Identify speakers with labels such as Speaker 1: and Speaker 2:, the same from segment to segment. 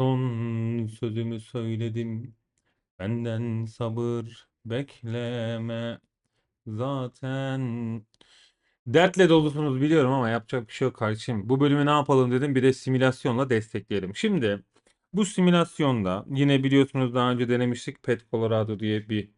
Speaker 1: Son sözümü söyledim. Benden sabır bekleme. Zaten dertle dolusunuz biliyorum ama yapacak bir şey yok kardeşim. Bu bölümü ne yapalım dedim bir de simülasyonla destekleyelim. Şimdi bu simülasyonda yine biliyorsunuz daha önce denemiştik. Pet Colorado diye bir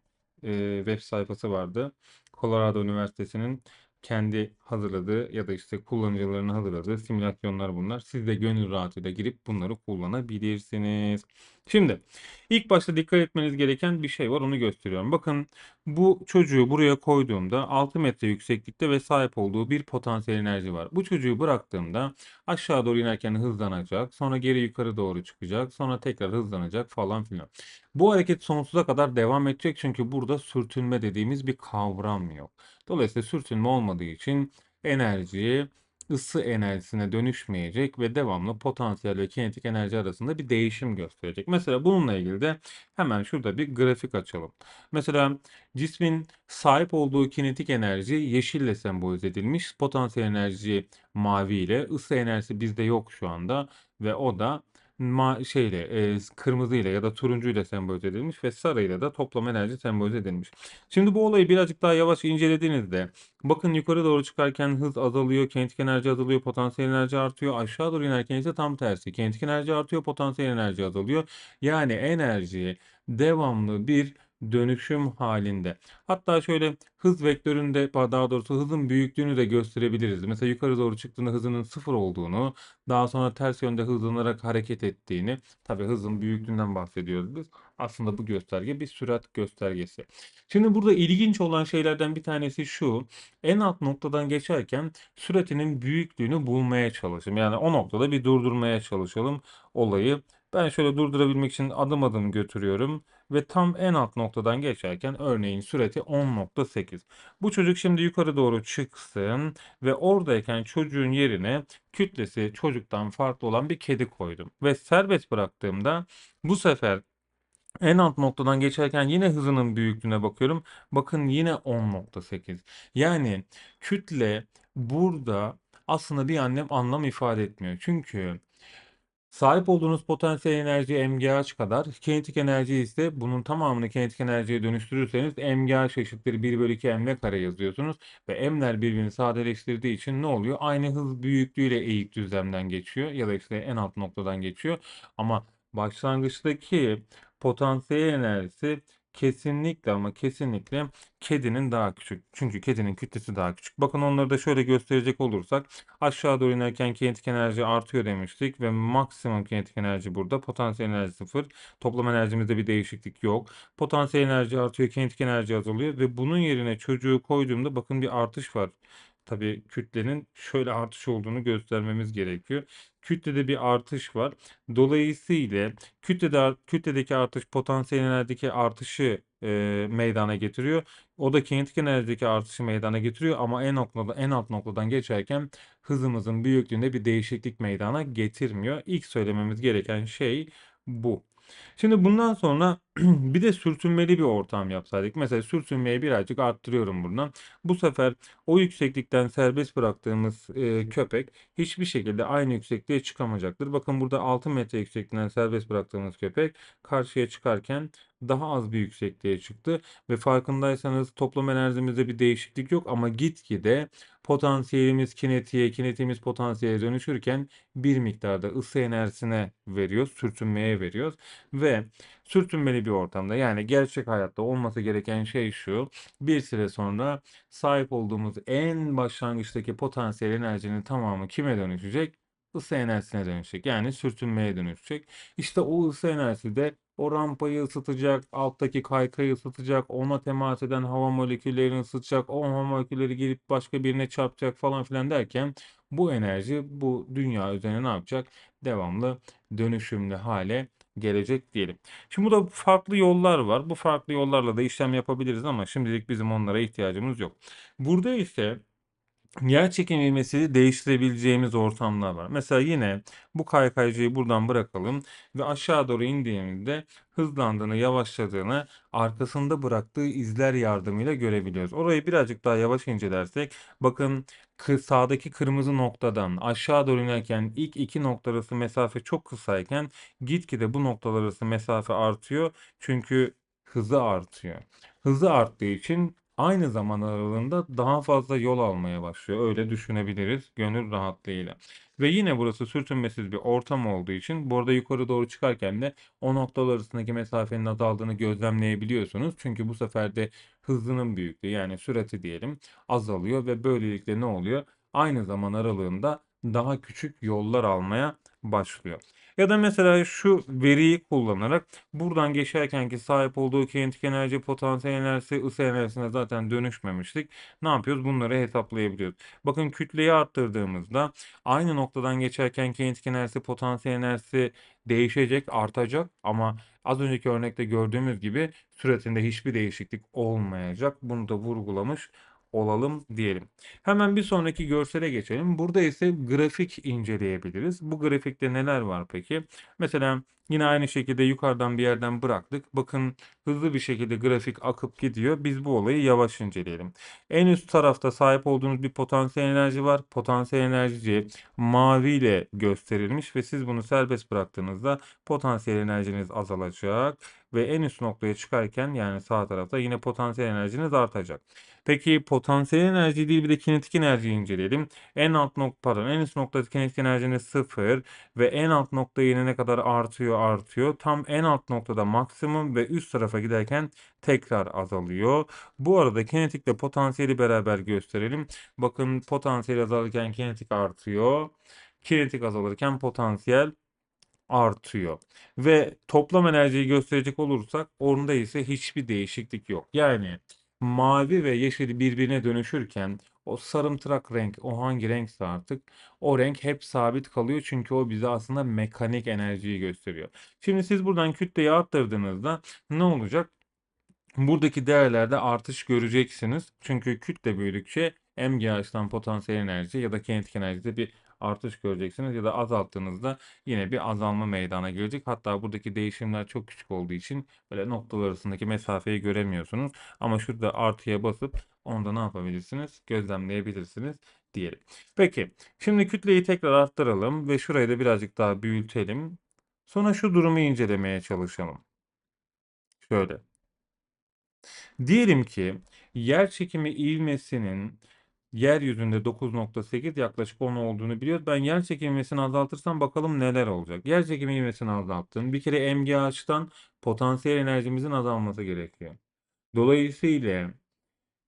Speaker 1: e, web sayfası vardı. Colorado Üniversitesi'nin kendi hazırladığı ya da işte kullanıcılarının hazırladığı simülasyonlar bunlar. Siz de gönül rahatıyla girip bunları kullanabilirsiniz. Şimdi ilk başta dikkat etmeniz gereken bir şey var onu gösteriyorum. Bakın bu çocuğu buraya koyduğumda 6 metre yükseklikte ve sahip olduğu bir potansiyel enerji var. Bu çocuğu bıraktığımda aşağı doğru inerken hızlanacak, sonra geri yukarı doğru çıkacak, sonra tekrar hızlanacak falan filan. Bu hareket sonsuza kadar devam edecek çünkü burada sürtünme dediğimiz bir kavram yok. Dolayısıyla sürtünme olmadığı için enerji ısı enerjisine dönüşmeyecek ve devamlı potansiyel ve kinetik enerji arasında bir değişim gösterecek. Mesela bununla ilgili de hemen şurada bir grafik açalım. Mesela cismin sahip olduğu kinetik enerji yeşille sembolize edilmiş. Potansiyel enerji mavi ile, ısı enerjisi bizde yok şu anda ve o da ma şeyle e, kırmızı ile ya da turuncu ile sembolize edilmiş ve sarı ile de toplam enerji sembolize edilmiş. Şimdi bu olayı birazcık daha yavaş incelediğinizde bakın yukarı doğru çıkarken hız azalıyor, kinetik enerji azalıyor, potansiyel enerji artıyor. Aşağı doğru inerken ise tam tersi. Kinetik enerji artıyor, potansiyel enerji azalıyor. Yani enerji devamlı bir dönüşüm halinde. Hatta şöyle hız vektöründe daha doğrusu hızın büyüklüğünü de gösterebiliriz. Mesela yukarı doğru çıktığında hızının sıfır olduğunu, daha sonra ters yönde hızlanarak hareket ettiğini, tabii hızın büyüklüğünden bahsediyoruz biz. Aslında bu gösterge bir sürat göstergesi. Şimdi burada ilginç olan şeylerden bir tanesi şu. En alt noktadan geçerken süratinin büyüklüğünü bulmaya çalışalım. Yani o noktada bir durdurmaya çalışalım olayı. Ben şöyle durdurabilmek için adım adım götürüyorum ve tam en alt noktadan geçerken örneğin süreti 10.8. Bu çocuk şimdi yukarı doğru çıksın ve oradayken çocuğun yerine kütlesi çocuktan farklı olan bir kedi koydum. Ve serbest bıraktığımda bu sefer en alt noktadan geçerken yine hızının büyüklüğüne bakıyorum. Bakın yine 10.8. Yani kütle burada aslında bir anlam ifade etmiyor. Çünkü Sahip olduğunuz potansiyel enerji MGH kadar, kinetik enerji ise bunun tamamını kinetik enerjiye dönüştürürseniz MGH eşittir 1 bölü 2 m kare yazıyorsunuz. Ve m'ler birbirini sadeleştirdiği için ne oluyor? Aynı hız büyüklüğüyle eğik düzlemden geçiyor ya da işte en alt noktadan geçiyor. Ama başlangıçtaki potansiyel enerjisi kesinlikle ama kesinlikle kedinin daha küçük. Çünkü kedinin kütlesi daha küçük. Bakın onları da şöyle gösterecek olursak aşağı doğru inerken kinetik enerji artıyor demiştik ve maksimum kinetik enerji burada. Potansiyel enerji sıfır. Toplam enerjimizde bir değişiklik yok. Potansiyel enerji artıyor, kinetik enerji azalıyor ve bunun yerine çocuğu koyduğumda bakın bir artış var. Tabii kütlenin şöyle artış olduğunu göstermemiz gerekiyor. Kütlede bir artış var. Dolayısıyla kütlede kütledeki artış potansiyel enerjideki artışı e, meydana getiriyor. O da kinetik enerjideki artışı meydana getiriyor ama en noktada en alt noktadan geçerken hızımızın büyüklüğünde bir değişiklik meydana getirmiyor. İlk söylememiz gereken şey bu. Şimdi bundan sonra bir de sürtünmeli bir ortam yapsaydık. Mesela sürtünmeyi birazcık arttırıyorum buradan. Bu sefer o yükseklikten serbest bıraktığımız e, köpek hiçbir şekilde aynı yüksekliğe çıkamayacaktır. Bakın burada 6 metre yüksekliğinden serbest bıraktığımız köpek karşıya çıkarken daha az bir yüksekliğe çıktı ve farkındaysanız toplam enerjimizde bir değişiklik yok ama gitgide potansiyelimiz kinetiğe, kinetiğimiz potansiyele dönüşürken bir miktarda ısı enerjisine veriyoruz, sürtünmeye veriyoruz ve sürtünmeli bir ortamda yani gerçek hayatta olması gereken şey şu. Bir süre sonra sahip olduğumuz en başlangıçtaki potansiyel enerjinin tamamı kime dönüşecek? Isı enerjisine dönüşecek. Yani sürtünmeye dönüşecek. İşte o ısı enerjisi de o rampayı ısıtacak, alttaki kaykayı ısıtacak, ona temas eden hava moleküllerini ısıtacak, o hava molekülleri gelip başka birine çarpacak falan filan derken bu enerji bu dünya üzerine ne yapacak? Devamlı dönüşümlü hale gelecek diyelim. Şimdi burada farklı yollar var. Bu farklı yollarla da işlem yapabiliriz ama şimdilik bizim onlara ihtiyacımız yok. Burada ise yer çekimi değiştirebileceğimiz ortamlar var. Mesela yine bu kaykaycıyı buradan bırakalım ve aşağı doğru indiğimizde hızlandığını, yavaşladığını arkasında bıraktığı izler yardımıyla görebiliyoruz. Orayı birazcık daha yavaş incelersek bakın sağdaki kırmızı noktadan aşağı doğru inerken ilk iki nokta arası mesafe çok kısayken gitgide bu noktalar arası mesafe artıyor. Çünkü hızı artıyor. Hızı arttığı için aynı zaman aralığında daha fazla yol almaya başlıyor. Öyle düşünebiliriz gönül rahatlığıyla. Ve yine burası sürtünmesiz bir ortam olduğu için burada yukarı doğru çıkarken de o noktalar arasındaki mesafenin azaldığını gözlemleyebiliyorsunuz. Çünkü bu sefer de hızının büyüklüğü yani sürati diyelim azalıyor ve böylelikle ne oluyor? Aynı zaman aralığında daha küçük yollar almaya başlıyor. Ya da mesela şu veriyi kullanarak buradan geçerkenki sahip olduğu kinetik enerji, potansiyel enerjisi, ısı enerjisine zaten dönüşmemiştik. Ne yapıyoruz? Bunları hesaplayabiliyoruz. Bakın kütleyi arttırdığımızda aynı noktadan geçerken kinetik enerjisi, potansiyel enerjisi değişecek, artacak ama az önceki örnekte gördüğümüz gibi süratinde hiçbir değişiklik olmayacak. Bunu da vurgulamış olalım diyelim. Hemen bir sonraki görsele geçelim. Burada ise grafik inceleyebiliriz. Bu grafikte neler var peki? Mesela yine aynı şekilde yukarıdan bir yerden bıraktık. Bakın hızlı bir şekilde grafik akıp gidiyor. Biz bu olayı yavaş inceleyelim. En üst tarafta sahip olduğunuz bir potansiyel enerji var. Potansiyel enerji mavi ile gösterilmiş ve siz bunu serbest bıraktığınızda potansiyel enerjiniz azalacak ve en üst noktaya çıkarken yani sağ tarafta yine potansiyel enerjiniz artacak. Peki potansiyel enerji değil bir de kinetik enerjiyi inceleyelim. En alt nokta pardon en üst noktada kinetik enerjiniz sıfır ve en alt noktaya inene kadar artıyor artıyor. Tam en alt noktada maksimum ve üst tarafa giderken tekrar azalıyor. Bu arada kinetikle potansiyeli beraber gösterelim. Bakın potansiyel azalırken kinetik artıyor. Kinetik azalırken potansiyel artıyor. Ve toplam enerjiyi gösterecek olursak onda ise hiçbir değişiklik yok. Yani mavi ve yeşil birbirine dönüşürken o sarımtırak renk, o hangi renkse artık o renk hep sabit kalıyor çünkü o bize aslında mekanik enerjiyi gösteriyor. Şimdi siz buradan kütleyi arttırdığınızda ne olacak? Buradaki değerlerde artış göreceksiniz. Çünkü kütle büyüdükçe MGH'dan potansiyel enerji ya da kinetik enerjide bir artış göreceksiniz ya da azalttığınızda yine bir azalma meydana gelecek. Hatta buradaki değişimler çok küçük olduğu için böyle noktalar arasındaki mesafeyi göremiyorsunuz. Ama şurada artıya basıp onda ne yapabilirsiniz? Gözlemleyebilirsiniz diyelim. Peki şimdi kütleyi tekrar arttıralım ve şurayı da birazcık daha büyütelim. Sonra şu durumu incelemeye çalışalım. Şöyle. Diyelim ki yer çekimi ivmesinin yeryüzünde 9.8 yaklaşık 10 olduğunu biliyoruz. Ben yer çekimi azaltırsam bakalım neler olacak. Yer çekimi azalttım. Bir kere MGH'tan potansiyel enerjimizin azalması gerekiyor. Dolayısıyla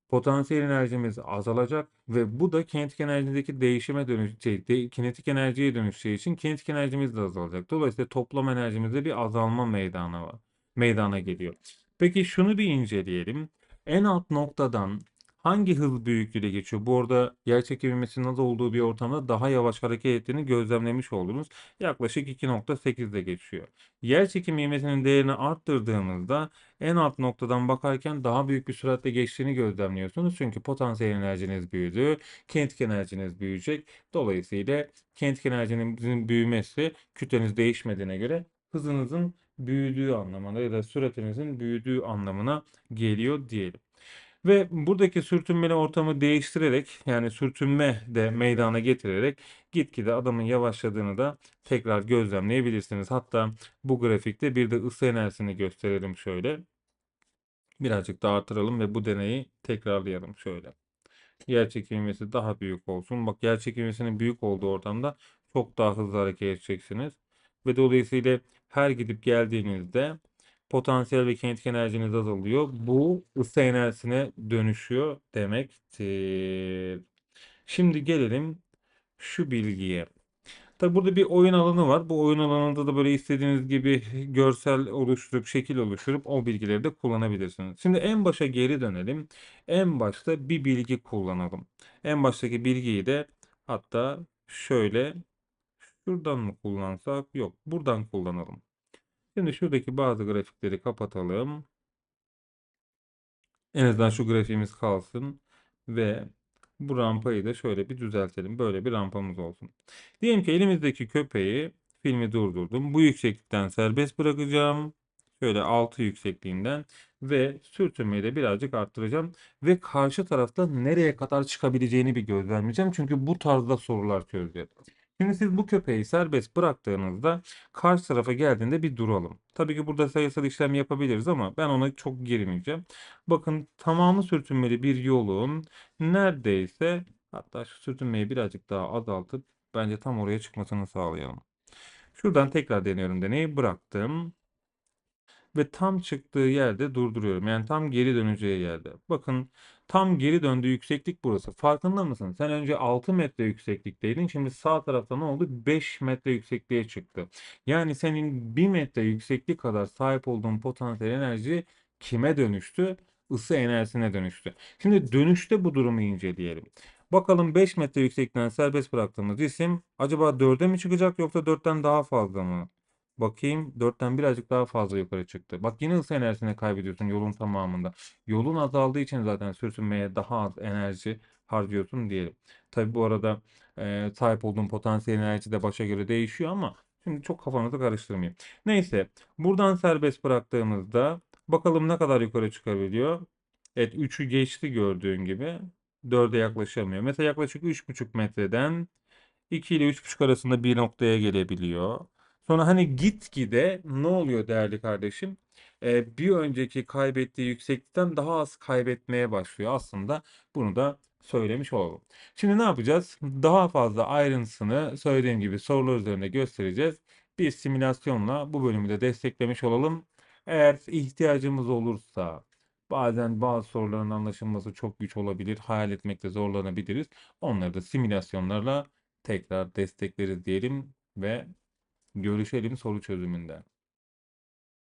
Speaker 1: potansiyel enerjimiz azalacak ve bu da kinetik enerjideki değişime dönüşecek, de, kinetik enerjiye dönüşeceği için kinetik enerjimiz de azalacak. Dolayısıyla toplam enerjimizde bir azalma meydana var. Meydana geliyor. Peki şunu bir inceleyelim. En alt noktadan hangi hız büyüklüğüyle geçiyor? Bu arada yer çekilmesinin az olduğu bir ortamda daha yavaş hareket ettiğini gözlemlemiş oldunuz. Yaklaşık 2.8'de geçiyor. Yer çekimi değerini arttırdığımızda en alt noktadan bakarken daha büyük bir süratle geçtiğini gözlemliyorsunuz. Çünkü potansiyel enerjiniz büyüdü, kinetik enerjiniz büyüyecek. Dolayısıyla kinetik enerjinin büyümesi kütleniz değişmediğine göre hızınızın büyüdüğü anlamına ya da süratinizin büyüdüğü anlamına geliyor diyelim. Ve buradaki sürtünmeli ortamı değiştirerek yani sürtünme de meydana getirerek gitgide adamın yavaşladığını da tekrar gözlemleyebilirsiniz. Hatta bu grafikte bir de ısı enerjisini gösterelim şöyle. Birazcık daha artıralım ve bu deneyi tekrarlayalım şöyle. Yer çekilmesi daha büyük olsun. Bak yer çekilmesinin büyük olduğu ortamda çok daha hızlı hareket edeceksiniz. Ve dolayısıyla her gidip geldiğinizde potansiyel ve kinetik enerjiniz azalıyor. Bu ısı enerjisine dönüşüyor demektir. Şimdi gelelim şu bilgiye. Tabi burada bir oyun alanı var. Bu oyun alanında da böyle istediğiniz gibi görsel oluşturup, şekil oluşturup o bilgileri de kullanabilirsiniz. Şimdi en başa geri dönelim. En başta bir bilgi kullanalım. En baştaki bilgiyi de hatta şöyle şuradan mı kullansak? Yok, buradan kullanalım. Şimdi şuradaki bazı grafikleri kapatalım. En azından şu grafiğimiz kalsın ve Bu rampayı da şöyle bir düzeltelim. Böyle bir rampamız olsun. Diyelim ki elimizdeki köpeği filmi durdurdum. Bu yükseklikten serbest bırakacağım. Şöyle 6 yüksekliğinden ve sürtünmeyi de birazcık arttıracağım. Ve karşı tarafta nereye kadar çıkabileceğini bir gözlemleyeceğim. Çünkü bu tarzda sorular çözeceğiz. Şimdi siz bu köpeği serbest bıraktığınızda karşı tarafa geldiğinde bir duralım. Tabii ki burada sayısal işlem yapabiliriz ama ben ona çok girmeyeceğim. Bakın tamamı sürtünmeli bir yolun neredeyse hatta şu sürtünmeyi birazcık daha azaltıp bence tam oraya çıkmasını sağlayalım. Şuradan tekrar deniyorum deneyi bıraktım. Ve tam çıktığı yerde durduruyorum. Yani tam geri döneceği yerde. Bakın tam geri döndüğü yükseklik burası. Farkında mısın? Sen önce 6 metre yükseklikteydin. Şimdi sağ tarafta ne oldu? 5 metre yüksekliğe çıktı. Yani senin 1 metre yükseklik kadar sahip olduğun potansiyel enerji kime dönüştü? Isı enerjisine dönüştü. Şimdi dönüşte bu durumu inceleyelim. Bakalım 5 metre yükseklikten serbest bıraktığımız cisim acaba 4'e mi çıkacak yoksa 4'ten daha fazla mı? Bakayım 4'ten birazcık daha fazla yukarı çıktı. Bak yine ısı enerjisini kaybediyorsun yolun tamamında. Yolun azaldığı için zaten sürtünmeye daha az enerji harcıyorsun diyelim. Tabi bu arada e, sahip olduğun potansiyel enerji de başa göre değişiyor ama şimdi çok kafanızı karıştırmayayım. Neyse buradan serbest bıraktığımızda bakalım ne kadar yukarı çıkabiliyor. Evet 3'ü geçti gördüğün gibi. 4'e yaklaşamıyor. Mesela yaklaşık 3,5 metreden 2 ile 3,5 arasında bir noktaya gelebiliyor. Sonra hani gitgide ne oluyor değerli kardeşim? Ee, bir önceki kaybettiği yükseklikten daha az kaybetmeye başlıyor. Aslında bunu da söylemiş olalım. Şimdi ne yapacağız? Daha fazla ayrıntısını söylediğim gibi sorular üzerinde göstereceğiz. Bir simülasyonla bu bölümü de desteklemiş olalım. Eğer ihtiyacımız olursa bazen bazı soruların anlaşılması çok güç olabilir. Hayal etmekte zorlanabiliriz. Onları da simülasyonlarla tekrar destekleriz diyelim ve görüşelim soru çözümünde.